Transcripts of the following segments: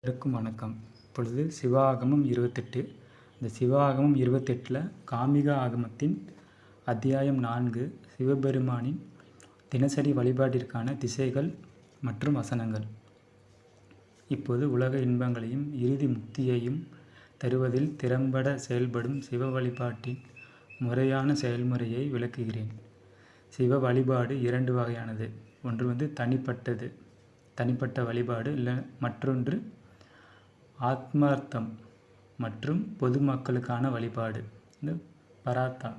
இருக்கும் வணக்கம். இப்பொழுது சிவாகமம் இருபத்தெட்டு. இந்த சிவாகமம் இருபத்தெட்டில் காமிக ஆகமத்தின் அத்தியாயம் நான்கு சிவபெருமானின் தினசரி வழிபாட்டிற்கான திசைகள் மற்றும் வசனங்கள். இப்போது உலக இன்பங்களையும் இறுதி முக்தியையும் தருவதில் திறம்பட செயல்படும் சிவ வழிபாட்டின் முறையான செயல்முறையை விளக்குகிறேன். சிவ வழிபாடு இரண்டு வகையானது. ஒன்று வந்து தனிப்பட்டது. தனிப்பட்ட வழிபாடு இல்லை மற்றொன்று ஆத்மார்த்தம் மற்றும் பொதுமக்களுக்கான வழிபாடு. இந்த பராத்தா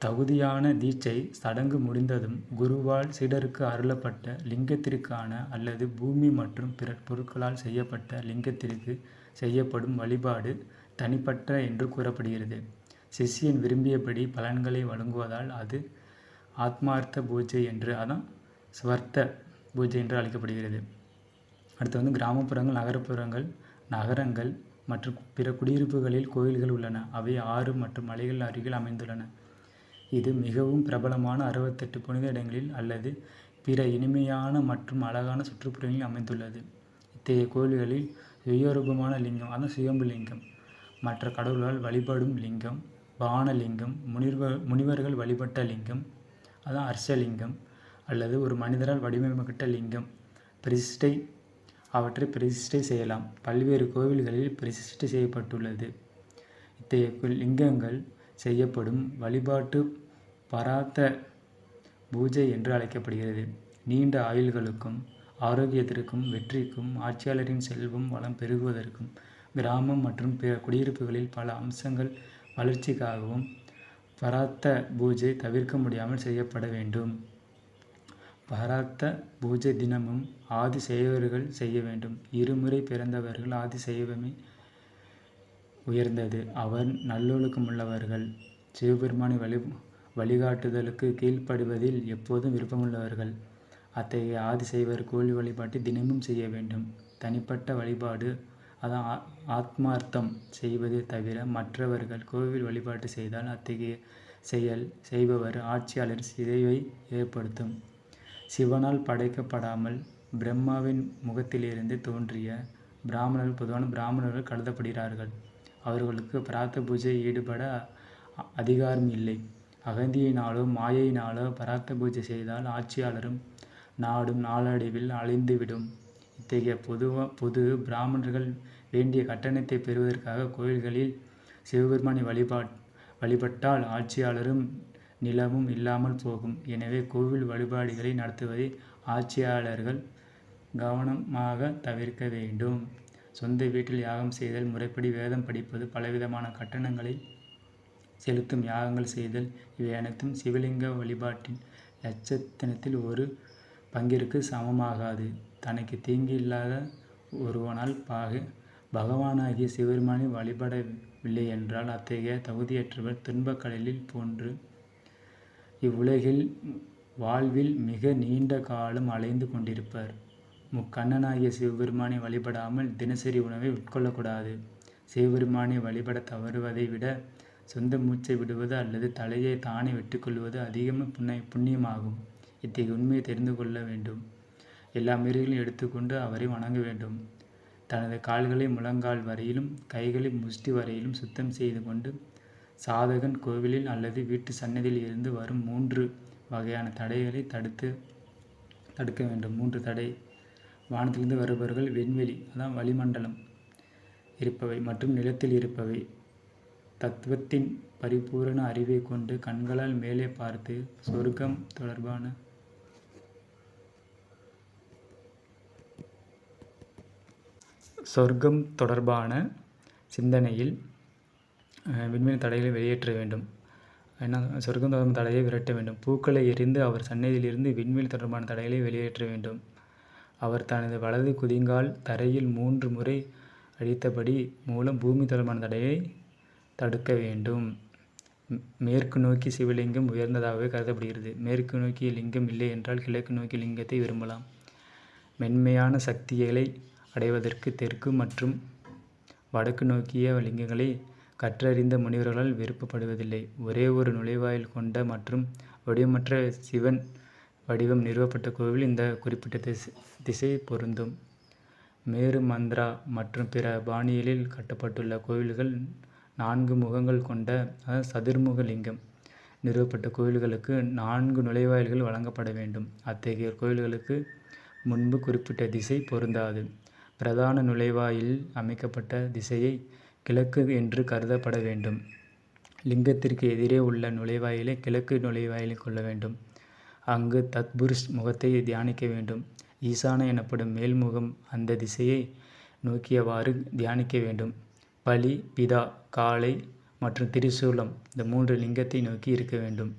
தகுதியான தீட்சை சடங்கு முடிந்ததும் குருவால் சிடருக்கு அருளப்பட்ட லிங்கத்திற்கான அல்லது பூமி மற்றும் பிற பொருட்களால் செய்யப்பட்ட லிங்கத்திற்கு செய்யப்படும் வழிபாடு தனிப்பட்ட என்று கூறப்படுகிறது. சிஷ்யன் விரும்பியபடி பலன்களை வழங்குவதால் அது ஆத்மார்த்த பூஜை என்று அதான் ஸ்வர்த்த பூஜை என்று அழைக்கப்படுகிறது. அடுத்து வந்து கிராமப்புறங்கள் நகரப்புறங்கள் நகரங்கள் மற்றும் பிற குடியிருப்புகளில் கோயில்கள் உள்ளன. அவை ஆறு மற்றும் மலைகள் அருகில் அமைந்துள்ளன. இது மிகவும் பிரபலமான அறுபத்தெட்டு புனித இடங்களில் அல்லது பிற இனிமையான மற்றும் அழகான சுற்றுப்புறங்களில் அமைந்துள்ளது. இத்தகைய கோயில்களில் சுயரூபமான லிங்கம் அதான் சுயம்பு லிங்கம். மற்ற கடவுள்களால் வழிபடும் லிங்கம் பானலிங்கம் முனிவ முனிவர்கள் வழிபட்ட லிங்கம் அதான் அர்ஷலிங்கம் அல்லது ஒரு மனிதரால் வடிவமைக்கப்பட்ட லிங்கம் பிரதிஷ்டை அவற்றை பிரதிஷ்டை செய்யலாம். பல்வேறு கோவில்களில் பிரதிஷ்டை செய்யப்பட்டுள்ளது. இத்தகைய லிங்கங்கள் செய்யப்படும் வழிபாட்டு பராத்த பூஜை என்று அழைக்கப்படுகிறது. நீண்ட ஆயுள்களுக்கும் ஆரோக்கியத்திற்கும் வெற்றிக்கும் ஆட்சியாளரின் செல்வம் வளம் பெருகுவதற்கும் கிராமம் மற்றும் பிற குடியிருப்புகளில் பல அம்சங்கள் வளர்ச்சிக்காகவும் பராத்த பூஜை தவிர்க்க முடியாமல் செய்யப்பட வேண்டும். பராத்த பூஜை தினமும் ஆதி செய்வர்கள் செய்ய வேண்டும். இருமுறை பிறந்தவர்கள் ஆதி செய்வமே உயர்ந்தது. அவர் நல்லொழுக்கம் உள்ளவர்கள். சிவபெருமானை வழி வழிகாட்டுதலுக்கு கீழ்ப்படுவதில் எப்போதும் விருப்பமுள்ளவர்கள். அத்தகைய ஆதி செய்வர் கோழி வழிபாட்டை தினமும் செய்ய வேண்டும். தனிப்பட்ட வழிபாடு அதான் ஆத்மார்த்தம் செய்வதே தவிர மற்றவர்கள் கோவில் வழிபாட்டு செய்தால் அத்தகைய செயல் செய்பவர் ஆட்சியாளர் சிதைவை ஏற்படுத்தும். சிவனால் படைக்கப்படாமல் பிரம்மாவின் முகத்திலிருந்து தோன்றிய பிராமணர்கள் பொதுவான பிராமணர்கள் கருதப்படுகிறார்கள். அவர்களுக்கு பிராத்த பூஜை ஈடுபட அதிகாரம் இல்லை. அகந்தியினாலோ மாயையினாலோ பராத்த பூஜை செய்தால் ஆட்சியாளரும் நாடும் நாளடைவில் அழிந்துவிடும். இத்தகைய பொதுவாக பொது பிராமணர்கள் வேண்டிய கட்டணத்தை பெறுவதற்காக கோயில்களில் சிவபெருமானை வழிபாட் வழிபட்டால் ஆட்சியாளரும் நிலமும் இல்லாமல் போகும். எனவே கோவில் வழிபாடுகளை நடத்துவதை ஆட்சியாளர்கள் கவனமாக தவிர்க்க வேண்டும். சொந்த வீட்டில் யாகம் செய்தல் முறைப்படி வேதம் படிப்பது பலவிதமான கட்டணங்களை செலுத்தும் யாகங்கள் செய்தல் இவை அனைத்தும் சிவலிங்க வழிபாட்டின் லட்சத்தினத்தில் ஒரு பங்கிற்கு சமமாகாது. தனக்கு தீங்கு இல்லாத ஒருவனால் பாக. பகவானாகிய சிவபெருமானை வழிபடவில்லை என்றால் அத்தகைய தகுதியற்றவர் துன்பக்கடலில் போன்று இவ்வுலகில் வாழ்வில் மிக நீண்ட காலம் அலைந்து கொண்டிருப்பர். முக்கண்ணனாகிய சிவபெருமானை வழிபடாமல் தினசரி உணவை உட்கொள்ளக்கூடாது. சிவபெருமானை வழிபட தவறுவதை விட சொந்த மூச்சை விடுவது அல்லது தலையை தானே விட்டுக்கொள்வது அதிகமாக புண்ணை புண்ணியமாகும். இத்தகைய உண்மையை தெரிந்து கொள்ள வேண்டும். எல்லா மிருகங்களையும் எடுத்துக்கொண்டு அவரை வணங்க வேண்டும். தனது கால்களை முழங்கால் வரையிலும் கைகளை முஷ்டி வரையிலும் சுத்தம் செய்து கொண்டு சாதகன் கோவிலில் அல்லது வீட்டு சன்னதியில் இருந்து வரும் மூன்று வகையான தடைகளை தடுத்து தடுக்க வேண்டும். மூன்று தடை. வானத்திலிருந்து வருபவர்கள் விண்வெளி அதான் வளிமண்டலம் இருப்பவை மற்றும் நிலத்தில் இருப்பவை. தத்துவத்தின் பரிபூரண அறிவை கொண்டு கண்களால் மேலே பார்த்து சொர்க்கம் தொடர்பான சொர்க்கம் தொடர்பான சிந்தனையில் விண்மீன் தடைகளை வெளியேற்ற வேண்டும். என்ன சொர்க்கம் தொடர்பான தடையை விரட்ட வேண்டும். பூக்களை எரிந்து அவர் சன்னதியிலிருந்து விண்வெளி தொடர்பான தடைகளை வெளியேற்ற வேண்டும். அவர் தனது வலது குதிங்கால் தரையில் மூன்று முறை அழித்தபடி மூலம் பூமி தொடர்பான தடையை தடுக்க வேண்டும். மேற்கு நோக்கி சிவலிங்கம் உயர்ந்ததாகவே கருதப்படுகிறது. மேற்கு நோக்கிய லிங்கம் இல்லை என்றால் கிழக்கு நோக்கி லிங்கத்தை விரும்பலாம். மென்மையான சக்திகளை அடைவதற்கு தெற்கு மற்றும் வடக்கு நோக்கிய லிங்கங்களை கற்றறிந்த முனிவர்களால் விருப்பப்படுவதில்லை ஒரே ஒரு நுழைவாயில் கொண்ட மற்றும் வடிவமற்ற சிவன் வடிவம் நிறுவப்பட்ட கோவில் இந்த குறிப்பிட்ட திசை திசை பொருந்தும். மேரு மந்த்ரா மற்றும் பிற பாணியலில் கட்டப்பட்டுள்ள கோவில்கள் நான்கு முகங்கள் கொண்ட சதுர்முக லிங்கம் நிறுவப்பட்ட கோவில்களுக்கு நான்கு நுழைவாயில்கள் வழங்கப்பட வேண்டும். அத்தகைய கோவில்களுக்கு முன்பு குறிப்பிட்ட திசை பொருந்தாது. பிரதான நுழைவாயில் அமைக்கப்பட்ட திசையை கிழக்கு என்று கருதப்பட வேண்டும். லிங்கத்திற்கு எதிரே உள்ள நுழைவாயிலை கிழக்கு நுழைவாயிலில் கொள்ள வேண்டும். அங்கு தத்புருஷ் முகத்தை தியானிக்க வேண்டும். ஈசான எனப்படும் மேல்முகம் அந்த திசையை நோக்கியவாறு தியானிக்க வேண்டும். பலி பிதா காளை மற்றும் திரிசூலம் இந்த மூன்று லிங்கத்தை நோக்கி இருக்க வேண்டும்.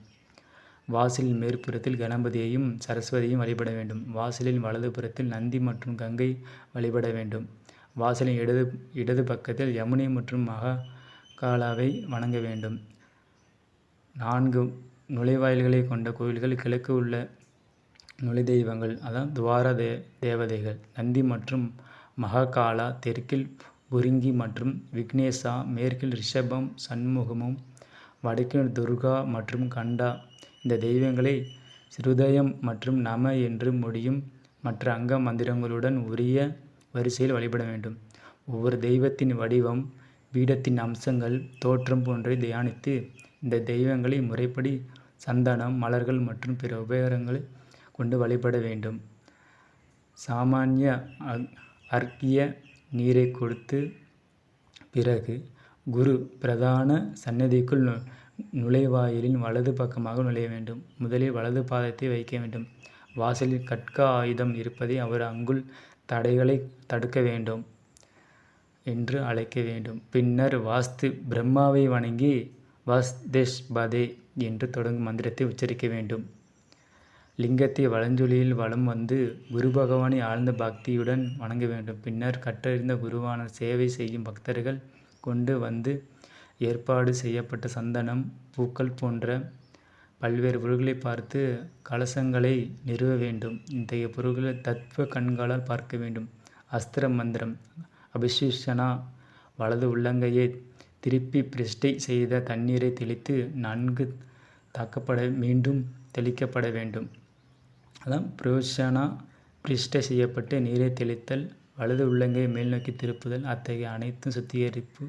வாசலின் மேற்புறத்தில் கணபதியையும் சரஸ்வதியும் வழிபட வேண்டும். வாசலின் வலதுபுறத்தில் நந்தி மற்றும் கங்கை வழிபட வேண்டும். வாசலின் இடது இடது பக்கத்தில் யமுனை மற்றும் மகாகாலாவை வணங்க வேண்டும். நான்கு நுழைவாயில்களை கொண்ட கோவில்கள் கிழக்கு உள்ள நுழை தெய்வங்கள் அதான் துவார தே தேவதைகள். நந்தி மற்றும் மகாகாலா தெற்கில் புரிங்கி மற்றும் விக்னேசா மேற்கில் ரிஷபம் சண்முகமும் வடக்கில் துர்கா மற்றும் கண்டா இந்த தெய்வங்களை சிறுதயம் மற்றும் நம என்று முடியும் மற்ற அங்க மந்திரங்களுடன் உரிய வரிசையில் வழிபட வேண்டும். ஒவ்வொரு தெய்வத்தின் வடிவம் பீடத்தின் அம்சங்கள் தோற்றம் போன்றவை தியானித்து இந்த தெய்வங்களை முறைப்படி சந்தனம் மலர்கள் மற்றும் பிற உபகாரங்களை கொண்டு வழிபட வேண்டும். சாமானிய அர்க்கிய நீரை கொடுத்து பிறகு குரு பிரதான சன்னதிக்குள் நுழைவாயிலின் வலது பக்கமாக நுழைய வேண்டும். முதலில் வலது பாதத்தை வைக்க வேண்டும். வாசலில் கட்கா ஆயுதம் இருப்பதை அவர் அங்குள் தடைகளை தடுக்க வேண்டும் என்று அழைக்க வேண்டும். பின்னர் வாஸ்து பிரம்மாவை வணங்கி வாஸ்தேஷ் பதே என்று தொடங்கும் மந்திரத்தை உச்சரிக்க வேண்டும். லிங்கத்தை வலஞ்சொலியில் வலம் வந்து குரு பகவானை ஆழ்ந்த பக்தியுடன் வணங்க வேண்டும். பின்னர் கற்றறிந்த குருவான சேவை செய்யும் பக்தர்கள் கொண்டு வந்து ஏற்பாடு செய்யப்பட்ட சந்தனம் பூக்கள் போன்ற பல்வேறு பொருட்களை பார்த்து கலசங்களை நிறுவ வேண்டும். இத்தகைய பொருட்களை தத்துவ கண்களால் பார்க்க வேண்டும். அஸ்திர மந்திரம் அபிஷேஷனா வலது உள்ளங்கையை திருப்பி பிரிஷ்டை செய்த தண்ணீரை தெளித்து நன்கு தாக்கப்பட மீண்டும் தெளிக்கப்பட வேண்டும். அதான் புரோஷனா பிரிஷ்டை செய்யப்பட்டு நீரை தெளித்தல் வலது உள்ளங்கையை மேல் நோக்கி திருப்புதல் அத்தகைய அனைத்தும் சுத்திகரிப்பு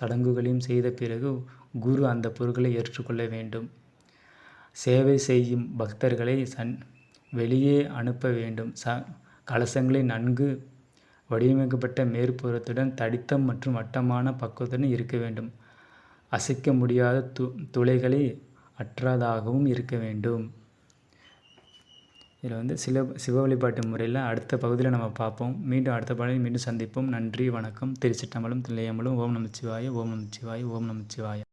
சடங்குகளையும் செய்த பிறகு குரு அந்த பொருட்களை ஏற்றுக்கொள்ள வேண்டும். சேவை செய்யும் பக்தர்களை சன் வெளியே அனுப்ப வேண்டும். ச கலசங்களை நன்கு வடிவமைக்கப்பட்ட மேற்புறத்துடன் தடித்தம் மற்றும் வட்டமான பக்குவத்துடன் இருக்க வேண்டும். அசைக்க முடியாத து துளைகளை அற்றதாகவும் இருக்க வேண்டும். இதில் வந்து சில சிவ வழிபாட்டு முறையில் அடுத்த பகுதியில் நம்ம பார்ப்போம். மீண்டும் அடுத்த பாடலில் மீண்டும் சந்திப்போம். நன்றி வணக்கம். திருச்சிட்டம்பலம் தில்லையம்பலம். ஓம் நமச்சிவாய ஓம் நமச்சிவாய ஓம் நமச்சிவாய.